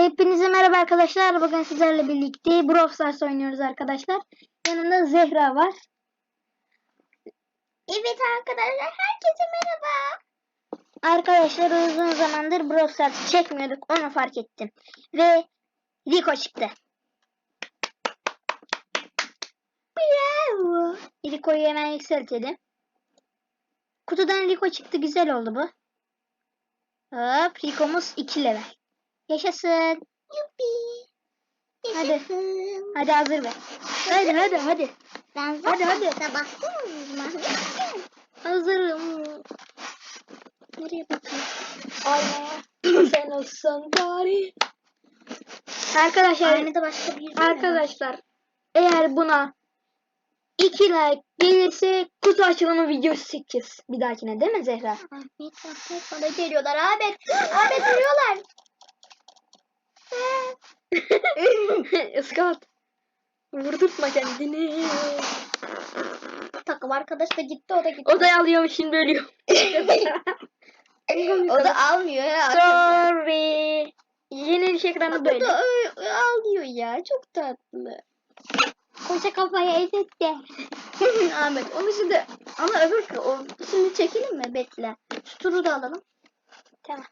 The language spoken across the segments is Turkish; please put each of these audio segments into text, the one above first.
Hepinize merhaba arkadaşlar. Bugün sizlerle birlikte Brawl Stars oynuyoruz arkadaşlar. Yanımda Zehra var. Evet arkadaşlar herkese merhaba. Arkadaşlar uzun zamandır Brawl Stars çekmiyorduk. Onu fark ettim. Ve Rico çıktı. Bravo. Rico'yu hemen yükseltelim. Kutudan Rico çıktı. Güzel oldu bu. Hop Rico'muz 2 level. Yaşasın. Yuppi. Hadi. Yaşasın. Hadi hazır ver. Hadi hadi hadi. Ben Hadi, zaten hadi. da bastım mı? Hazırım. Nereye bakayım? Aynaya. Sen olsan bari. Arkadaşlar, Aynada başka bir mi var? arkadaşlar eğer buna 2 like gelirse kutu açılımı videosu çekeceğiz. Bir dahakine değil mi Zehra? Ahmet Ahmet bana geliyorlar Ahmet. Ahmet vuruyorlar. Iskat. Vurdurtma kendini. Takım arkadaş da gitti o da gitti. O da alıyormuş şimdi ölüyor. o da almıyor ya. Sorry. Yeniliş ekranı O böyle. da ö- ö- alıyor ya. Çok tatlı. Koca kafaya evet de. Ahmet onu şimdi ama öbür o şimdi çekelim mi bekle. Şu turu da alalım. Tamam.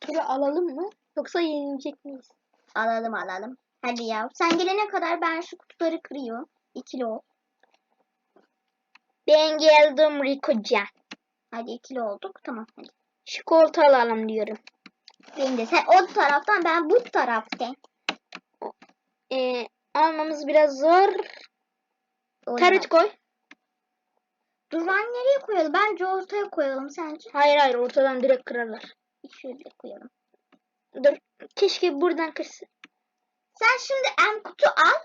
Turu alalım mı? Yoksa yenilecek miyiz? Alalım alalım. Hadi ya. Sen gelene kadar ben şu kutuları kırıyorum. İkili ol. Ben geldim Rico'ca. Hadi ikili olduk. Tamam hadi. Koltuğu alalım diyorum. Ben de sen o taraftan ben bu taraftan. Ee, almamız biraz zor. Tarıt koy. Duran nereye koyalım? Bence ortaya koyalım sence. Hayır hayır ortadan direkt kırarlar. Şöyle koyalım. Dur. Keşke buradan kırsın. Sen şimdi en kutu al.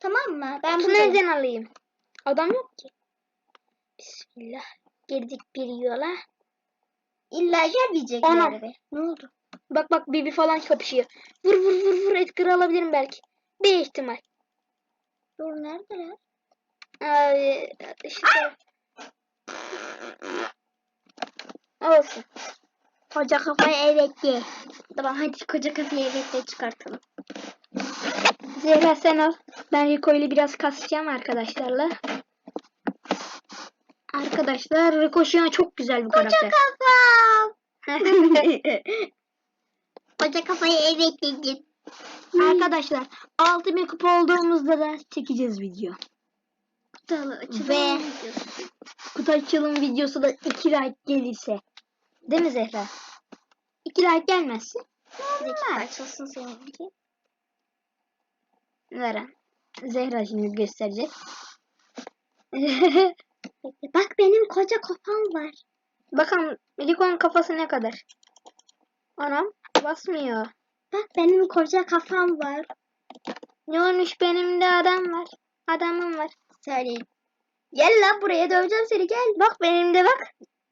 Tamam mı? Ben buradayım. nereden alayım? Adam yok ki. Bismillah. Girdik bir yola. İlla gelmeyecekler Anam. eve. Ne oldu? Bak bak Bibi falan kapışıyor. Vur vur vur vur Edgar'ı alabilirim belki. Bir ihtimal. Dur neredeler? Abi işte. Olsun. Koca kafayı evet de. Tamam hadi koca kafayı evet de çıkartalım. Zehra sen al. Ben Rico ile biraz kasacağım arkadaşlarla. Arkadaşlar Rico şu an çok güzel bir Koca karakter. kafam. Koca kafayı evet dedim. Arkadaşlar 6000 kupa olduğumuzda da çekeceğiz video. Ve kutu açılım videosu da 2 like gelirse. Değil mi Zehra? 2 like gelmezse Bir dakika açılsın seninki. Veren. Zehra şimdi gösterecek. Bak benim koca kafam var. Bakalım Rico'nun kafası ne kadar? Anam basmıyor. Bak benim koca kafam var. Ne olmuş benim de adam var. Adamım var. Söyleyeyim. Gel lan buraya döveceğim seni gel. Bak benim de bak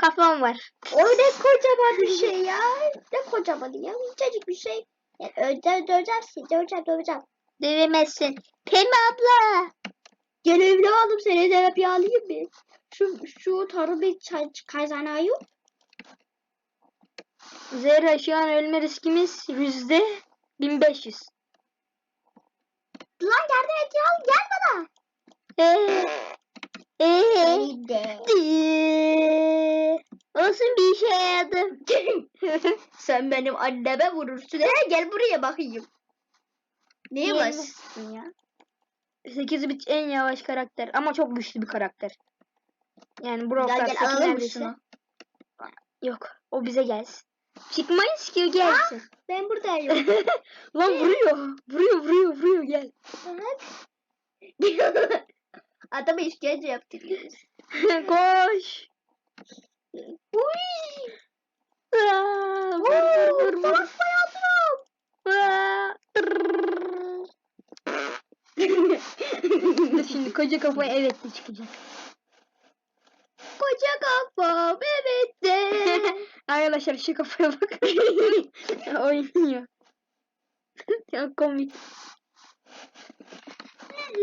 kafam var. O ne kocaman bir şey ya. Ne kocaman ya. İncecik bir şey. Ya, Döveceğim, döveceğim seni. Döveceğim, döveceğim. Dövemezsin. Pembe abla. Gel evladım seni bir alayım bir. Şu, şu tarı bir çay, kayzana yok. Zehra şu an ölme riskimiz yüzde 1500. Lan yardım et ya. Gel bana. Eee. Eee. Seni de. Eee. Olsun bir işe yaradı. Sen benim anneme vurursun. He, gel buraya bakayım. Neye basıyorsun ya? 8 bit en yavaş karakter ama çok güçlü bir karakter. Yani Brawl alalım neredeyse- şunu. Yok o bize gelsin. Çıkmayız ki gelsin. Ben buradayım. Lan vuruyor. Vuruyor vuruyor vuruyor gel. Adama işkence yaptırıyoruz. Koş. Uy! Aa, vur vur vur hayatım. Şimdi koca kafaya evet de çıkacak. Koca kafam evet de. Arkadaşlar şu kafaya bak. Oynuyor. Çok komik.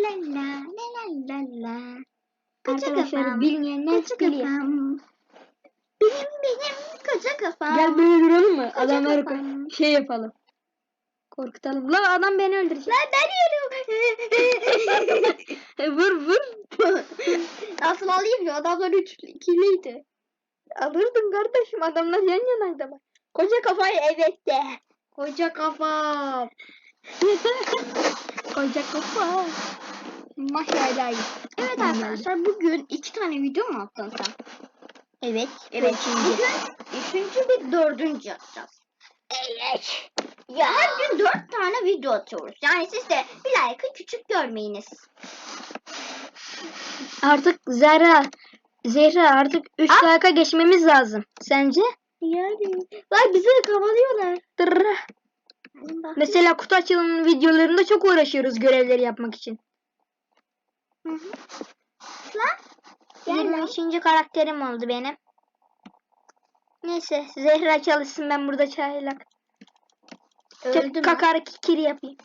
La la la la la la. Arkadaşlar kafam. bilmeyenler Koca biliyor. kafam. Benim benim koca kafam. Gel böyle duralım mı? Koca Adamları kafam. şey yapalım. Korkutalım. Lan adam beni öldürecek. Lan ben yiyorum. vur vur. Nasıl alayım ya? Adamlar üç, ikiliydi. Alırdın kardeşim adamlar yan yanaydı bak. Koca kafayı evet de. Koca kafam. Koca kafa. Maşallah. Evet arkadaşlar bugün iki tane video mu attın sen? Evet. Evet. Şimdi. Bugün üçüncü ve dördüncü yapacağız. Evet. Ya her gün dört tane video atıyoruz. Yani siz de bir like'ı küçük görmeyiniz. Artık Zehra. Zehra artık 3 Ah. like'a geçmemiz lazım. Sence? Yani. Lan bizi de kavalıyorlar. Tırrı. Mesela kutu açılım videolarında çok uğraşıyoruz görevleri yapmak için. Hı hı. Lan. Gel lan. 23. karakterim oldu benim. Neyse Zehra çalışsın ben burada çaylak. Öldüm. Kakar kikir yapayım.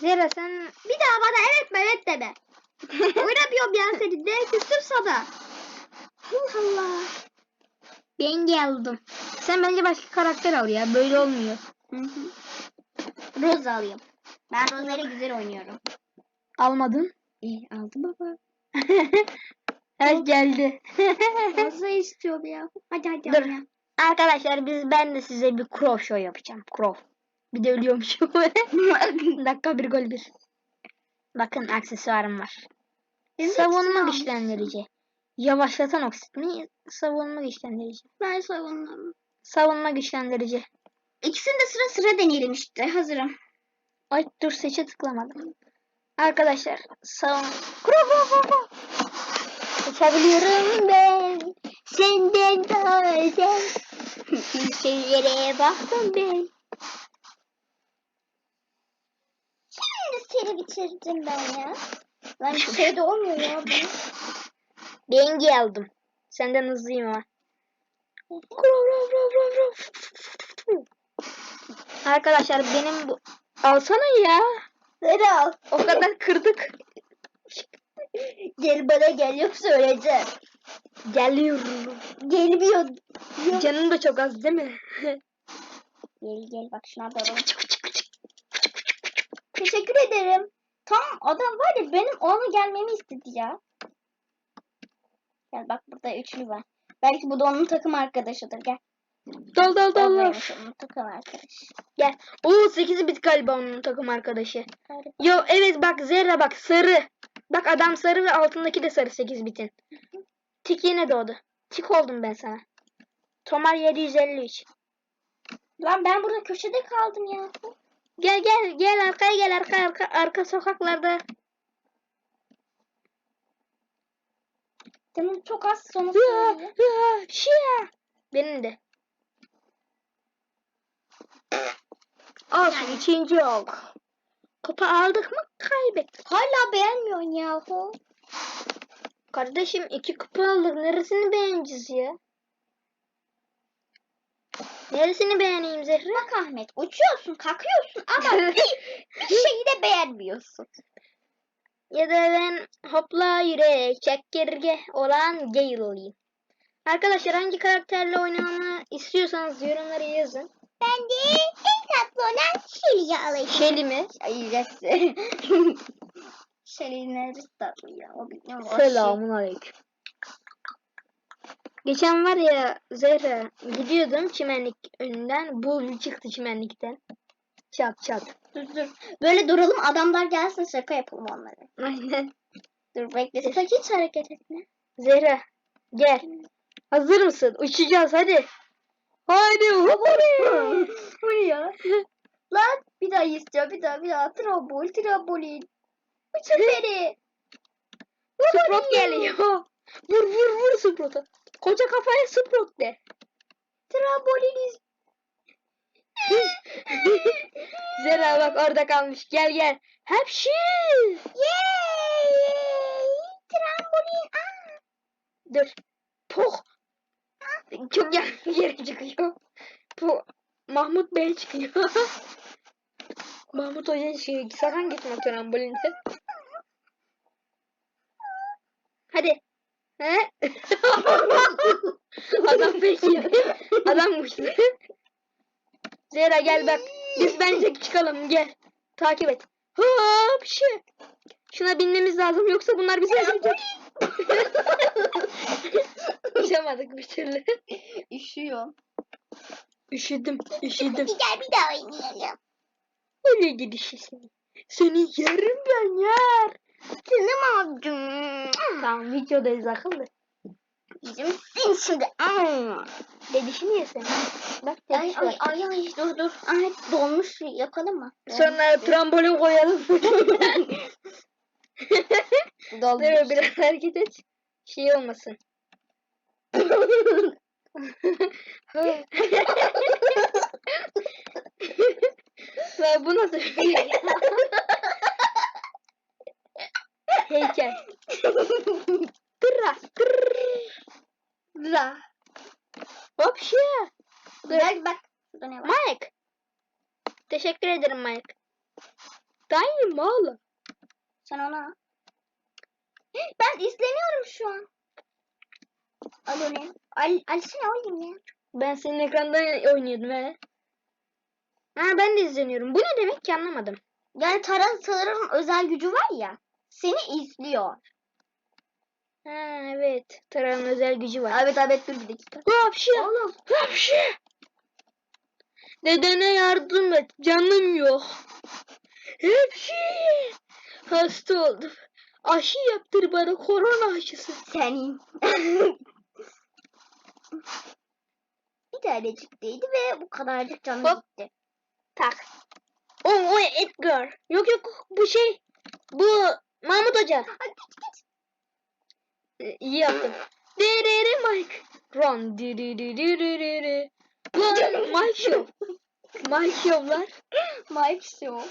Zehra sen bir daha bana evet evet deme. Oynamıyorum ya seni. Ne küstüm sana. Allah Allah. ben geldim. Sen bence başka karakter al ya böyle olmuyor. Hı hı. Rose alayım. Ben Rose'leri güzel oynuyorum. Almadın. İyi aldım baba. Evet geldi. Rose istiyorum ya. Hadi hadi Dur. ya. Arkadaşlar biz ben de size bir crow show yapacağım. Crow. Bir de ölüyormuşum. Dakika bir gol bir. Bakın aksesuarım var. Benim Savunma güçlendirici. Yavaşlatan oksit mi? Savunma güçlendirici. Ben savunmam. Savunma güçlendirici. İkisini de sıra sıra deneyelim işte. Hazırım. Ay dur seçe tıklamadım. Arkadaşlar crow crow. Uçabiliyorum ben. Senden daha özel. Şeylere baktım ben. Şimdi seni bitirdim ben ya. Lan bir şey de olmuyor ya. bu. Ben geldim. Senden hızlıyım ama. Arkadaşlar benim bu... Alsana ya. Seni al. O kadar kırdık. Gel bana gel yoksa öleceğim. Geliyorum. Gelmiyor. Canım da çok az değil mi? Gel gel bak şuna doğru. Teşekkür ederim. Tam adam var ya benim onu gelmemi istedi ya. Gel bak burada üçlü var. Belki bu da onun takım arkadaşıdır. Gel. Dol dol dol dol. Buradaymış onun takım arkadaşı. Gel. Oo 8 bit galiba onun takım arkadaşı. Hadi. Yo evet bak Zerra bak sarı. Bak adam sarı ve altındaki de sarı 8 bitin. Tik yine doğdu. Tik oldum ben sana. Tomar 753. Lan ben burada köşede kaldım ya. Gel gel gel arkaya gel arka arka arka sokaklarda. Canım çok az sonu şia. Benim de. Olsun ikinci olduk. Kupa aldık mı kaybettik. Hala beğenmiyorsun yahu. Kardeşim iki kupa aldık. Neresini beğeneceğiz ya? Neresini beğeneyim Zehra? Bak Ahmet uçuyorsun kalkıyorsun ama bir, bir şeyi de beğenmiyorsun. ya da ben hopla yürek çekirge olan Gale olayım. Arkadaşlar hangi karakterle oynamamı istiyorsanız yorumlara yazın. Ben de en tatlı olan Shelly'yi alayım. Shelly mi? Ay yes. Shelly neresi tatlı ya. O bilmiyorum. Selamun aleyküm. Geçen var ya Zehra gidiyordum çimenlik önünden. Bul çıktı çimenlikten. Çat çat. Dur dur. Böyle duralım adamlar gelsin şaka yapalım onlara. Aynen. Dur bekle. Sakın hiç hareket etme. Zehra gel. Hazır mısın? Uçacağız hadi. Haydi ne ya? Lan bir daha istiyor bir daha bir daha. Trambol trambolin. Uçur beni. Sprot geliyor. Vur vur vur Sprot'a. Koca kafaya Sprot de. Trambolin is- Zehra bak orada kalmış. Gel gel. Hepşi. Yay! Trambolin. Dur. Poh. Çok yer, yere çıkıyor. Bu Mahmut Bey çıkıyor. Mahmut Hoca çıkıyor. Sakın gitme trambolinde. Hadi. He? Adam peki. Adam uçtu. Zehra gel bak. Biz bence çıkalım gel. Takip et. Hop şey. Şuna binmemiz lazım yoksa bunlar bizi öldürecek. Uçamadık bir türlü. Üşüyor. Üşüdüm, üşüdüm. Gel bir daha oynayalım. Öyle gidişi seni. Seni yerim ben yer. Canım abicim. Tamam videodayız akıllı. Bizim sin şimdi. Aa. Dedişini yesen. Bak Ay dediş ay var. ay ay dur dur. Ay donmuş yakalım mı? Sonra trambolin koyalım. Dolmuş. Dur biraz hareket et. Şey olmasın. Lan bu nasıl bir şey? Heykel. Tırra. Tırra. Hop şey. Bak bak. Şurada ne var? Mike. Teşekkür ederim Mike. Dayım oğlum. Sen ona. Ben izleniyorum şu an. Al onu. Al, alsana oğlum ya. Ben senin ekranda oynuyordum he. Ha ben de izleniyorum. Bu ne demek ki anlamadım. Yani Taran sanırım özel gücü var ya. Seni izliyor. Ha evet. Taran'ın özel gücü var. Evet evet dur bir dakika. Hapşi. Oğlum. Hapşi. Dedene yardım et. Canım yok. Hapşi. Hasta oldum. Aşı yaptır bana korona aşısı. Senin. bir tanecik değdi ve bu kadarcık canı Hop. gitti. Tak. O o Edgar. Yok yok bu şey. Bu Mahmut Hoca. Ee, İyi yaptın. Derere Mike. Run. Diririririri. Lan Mike Show. Mike Show'lar. Mike Show.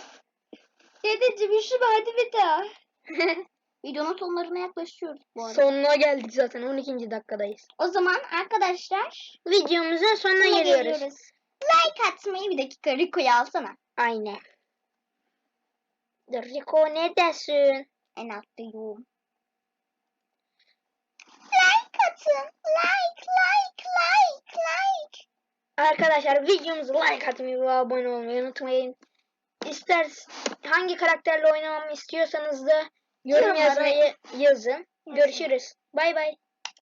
Dedeciğim işi hadi bir daha. Videonun sonlarına yaklaşıyoruz bu arada. Sonuna geldik zaten 12. dakikadayız. O zaman arkadaşlar Videomuzun sonuna geliyoruz. geliyoruz. Like atmayı bir dakika Rico'yu alsana. Aynen. Rico ne dersin? En alttayım. Like atın. Like like like like. Arkadaşlar videomuzu like atmayı ve abone olmayı unutmayın. İster hangi karakterle oynamamı istiyorsanız da yorum yazmayı yazın. Görüşürüz. Bay bay.